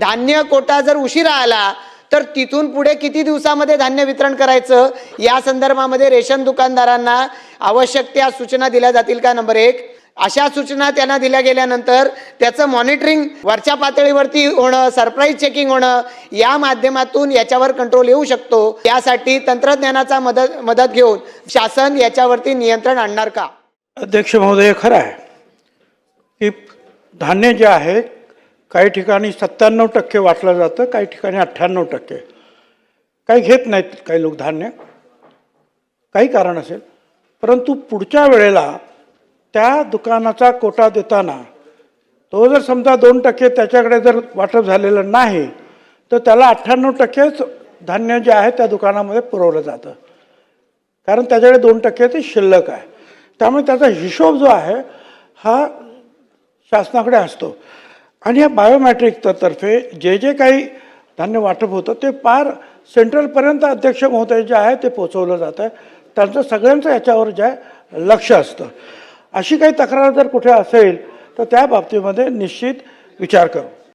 धान्य कोटा जर उशिरा आला तर तिथून पुढे किती दिवसामध्ये धान्य वितरण करायचं? या संदर्भामध्ये रेशन दुकानदारांना आवश्यक त्या सूचना दिल्या जातील का? नंबर एक. अशा सूचना त्यांना दिल्या गेल्यानंतर त्याचं मॉनिटरिंग वरच्या पातळीवरती होणं सरप्राईज चेकिंग होणं या माध्यमातून याच्यावर कंट्रोल येऊ शकतो. यासाठी तंत्रज्ञानाचा मदत मदत घेऊन शासन याच्यावरती नियंत्रण आणणार का? अध्यक्ष महोदय खरं आहे की धान्य जे आहे काही ठिकाणी सत्त्याण्णव टक्के वाटलं जातं काही ठिकाणी अठ्ठ्याण्णव टक्के. काही घेत नाहीत काही लोक धान्य काही कारण असेल. परंतु पुढच्या वेळेला त्या दुकानाचा कोटा देताना तो जर समजा दोन टक्के त्याच्याकडे जर वाटप झालेलं नाही तर त्याला अठ्ठ्याण्णव टक्केच धान्य जे आहे त्या दुकानामध्ये पुरवलं जातं. कारण त्याच्याकडे दोन टक्के ते शिल्लक आहे. त्यामुळे त्याचा हिशोब जो आहे हा शासनाकडे असतो. आणि या बायोमॅट्रिकतर्फे जे जे काही धान्य वाटप होतं ते पार सेंट्रलपर्यंत अध्यक्ष महोदय जे आहे ते पोचवलं जातं आहे. त्यांचं सगळ्यांचं याच्यावर जे आहे लक्ष असतं. अशी काही तक्रार जर कुठे असेल तर त्या बाबतीमध्ये निश्चित विचार करू.